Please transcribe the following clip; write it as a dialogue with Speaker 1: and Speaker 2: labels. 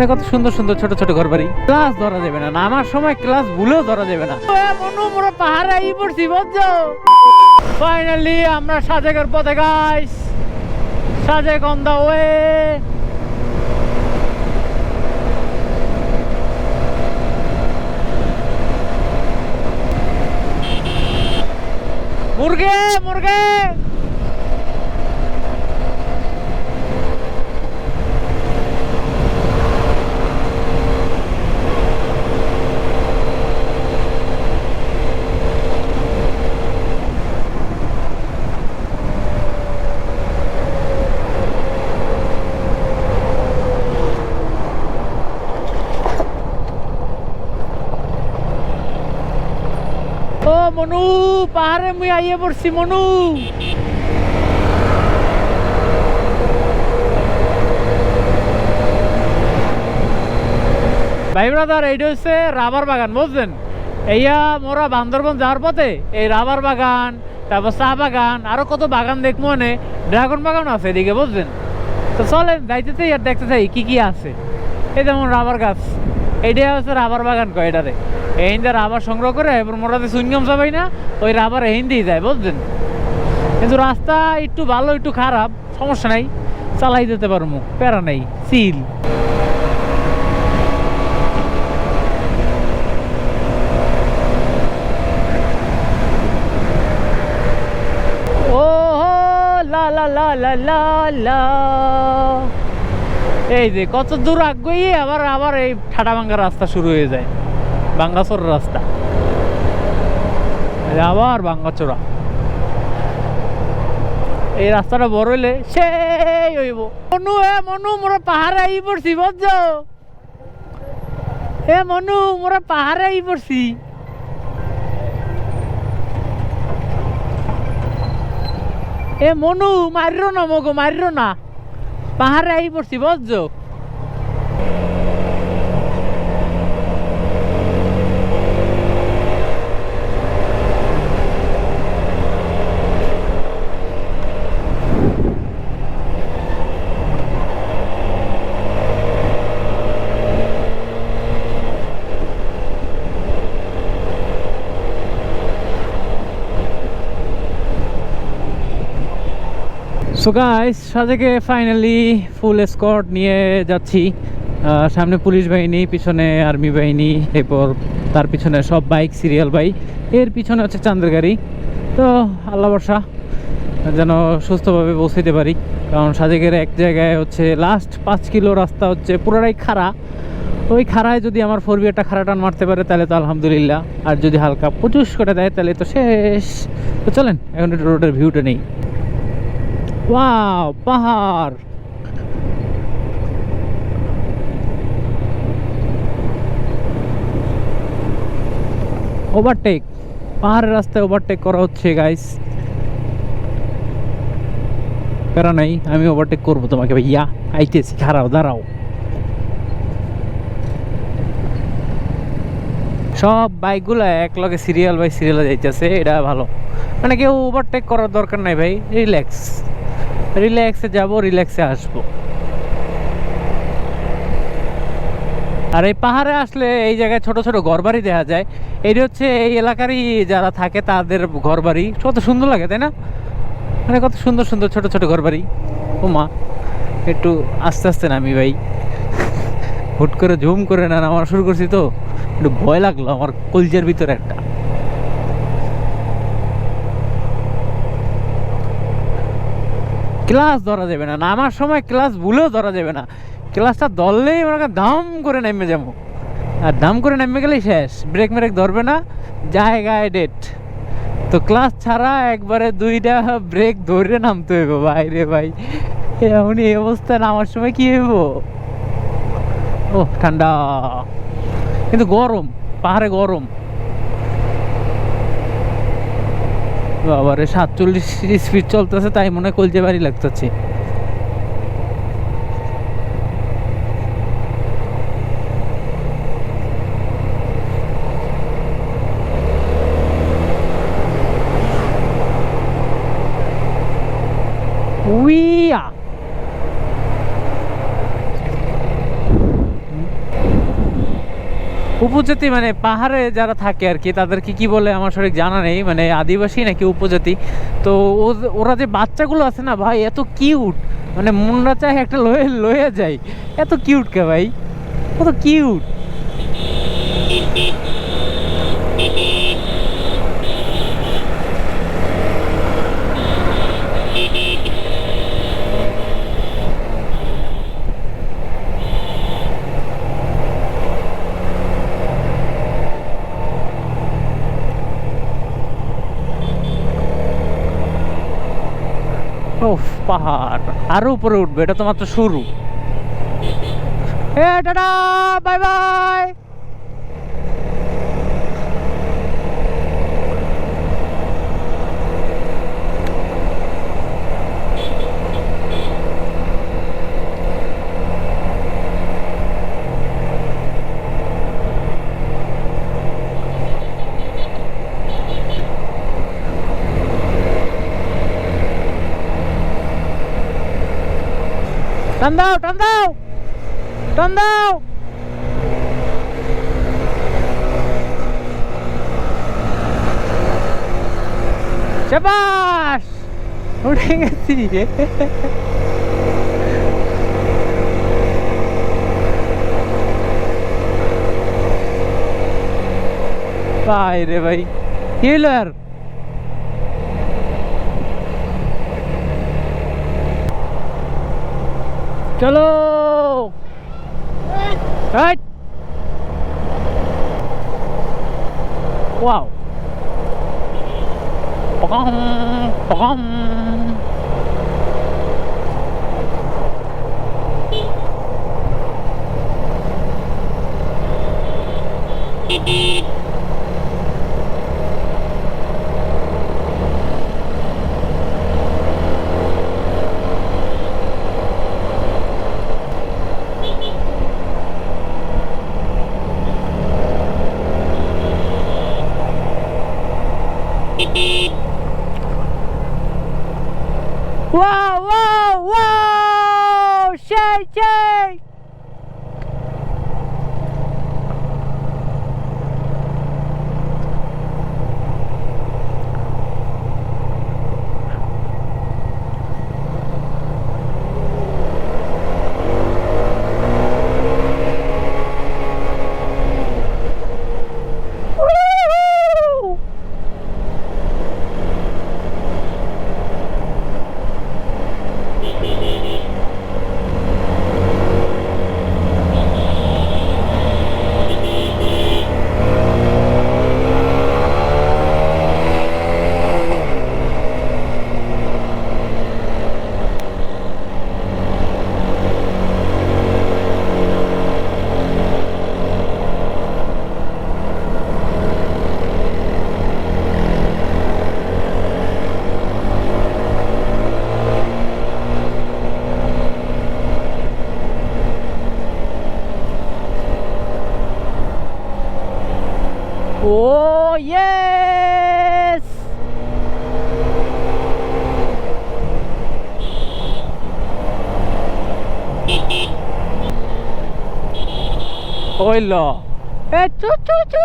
Speaker 1: আরে কত সুন্দর সুন্দর ছোট ছোট ঘর বাড়ি ক্লাস ধরা যাবে না, নামার সময় ক্লাস ভুলেও ধরা যাবে না। মনু মোরা পাহাড়ে আই পড়ছি, বুঝছ? ফাইনালি আমরা সাজেকের পথে guys Sajek on the way Manu, পাহাড়ে মুই আইয়ে পড়ছি, মনু। ভাই ব্রাদার, এইটা হচ্ছে রাবার বাগান, বুঝলেন? এইয়া মোরা বান্দরবন যাওয়ার পথে এই রাবার বাগান, তারপর চা বাগান, আরও কত বাগান দেখব মানে ড্রাগন বাগান আছে এদিকে, বুঝলেন? তো চলেন, যাইতে চাই আর দেখতে চাই কি কি আছে। এই যেমন রাবার গাছ, এইটা হচ্ছে রাবার বাগান কয় এটারে। এই রাবার সংগ্রহ করে, এবার মোটাতে সুইনগাম সবাই না, ওই রাবার দিয়ে যায়, বুঝলেন? কিন্তু রাস্তা একটু ভালো, একটু খারাপ, সমস্যা নাই, চালাই যেতে পারব, প্যারা নেই, সিল। লা লা লা এই যে, কত দূর আগে আবার আবার এই ঠাটা রাস্তা শুরু হয়ে যায়। ভাঙ্গাচোর রাস্তা। আবার ভাঙ্গাচোরা এই রাস্তাটা বড় হইলে সেই হইব। মনু, এ মনু, মোরা পাহাড়ে আই পড়ছি, বুঝছ? এ মনু, মোরা পাহাড়ে আই পড়ছি। এ মনু মারিও না মগো মারিও না। পাহাড়ে আই পড়ছি, বুঝছ? সো গাইস সাজেকে ফাইনালি ফুল স্কট নিয়ে যাচ্ছি। সামনে পুলিশ বাহিনী, পিছনে আর্মি বাহিনী, এরপর তার পিছনে সব বাইক সিরিয়াল বাইক এর পিছনে হচ্ছে চান্দের গাড়ি। তো আল্লাহ বর্ষা যেন সুস্থভাবে পৌঁছাতে পারি। কারণ সাজেকের এক জায়গায় হচ্ছে লাস্ট পাঁচ কিলো রাস্তা হচ্ছে পুরোটাই খাড়া। ওই খাড়ায় যদি আমার ফোর বিয়ারটা খাড়া টান মারতে পারে, তাহলে তো আলহামদুলিল্লাহ। আর যদি হালকা প্রচুষ করে দেয়, তাহলে তো শেষ। তো চলেন, এখন রোডের ভিউটা নেই। ওয়াও পাহাড় ওভারটেক পাহাড়ের রাস্তায় ওভারটেক করা হচ্ছে গাইস প্যারা নাই আমি ওভারটেক করব তোমাকে ভাইয়া। আইতেছি খারাও দাঁড়াও। সব বাইকগুলো এক লগে সিরিয়াল বাই সিরিয়ালে যাইতেছে, এটা ভালো। মানে কেউ ওভারটেক করার দরকার নাই ভাই রিল্যাক্স রিল্যাক্সে যাব রিল্যাক্সে আসব। আর এই পাহাড়ে আসলে এই জায়গায় ছোট ছোট ঘরবাড়ি দেখা যায়। এটা হচ্ছে এই এলাকারই যারা থাকে, তাদের ঘরবাড়ি। কত সুন্দর লাগে, তাই না? মানে কত সুন্দর সুন্দর ছোট ছোট ঘরবাড়ি। ও মা, একটু আস্তে আস্তে নামি ভাই। হুট করে ঝুম করে না নামা শুরু করছি তো। একটু ভয় লাগল, আমার কলজের ভিতরে একটা। ক্লাস ধরা যাবে না, নামার সময় ক্লাস ভুলেও ধরা যাবে না। ক্লাসটা ধরলেই করেন দাম করে নেমে যাব আর দাম করে নেমে গেলেই শেষ ব্রেক মেরেক ধরবে না, জায়গায় ডেট তো ক্লাস ছাড়া একবারে দুইটা ব্রেক ধরে নামতে হইব, ভাই রে ভাই। এমন এই অবস্থায় নামার সময় কি হইব? ও ঠান্ডা। কিন্তু গরম, পাহাড়ে গরম। বাবারে সাতচল্লিশ স্পিড চলতেছে তাই মনে হয় কলজে বাড়ি লাগতেছে। উপজাতি মানে পাহাড়ে যারা থাকে আর কি, তাদেরকে কি বলে আমার সঠিক জানা নেই মানে আদিবাসী নাকি উপজাতি। তো ওরা যে বাচ্চাগুলো আছে না ভাই, এত কিউট মানে মুন্ডা চায় একটা লয়ে লয়ে যায়। এত কিউট কে ভাই? কত কিউট ওফ পাহাড়। আরও উপরে উঠবে এটা তো মাত্র শুরু। এ টাটা বাই বাই টান দাও টান দাও টান দাও চাবাস উঠে গেছি ভাই রে ভাই কি হলো चलो Đấy. Wow. Bom, bom. Beep. Whoa! Oh, yes! হইল এ চু চু চু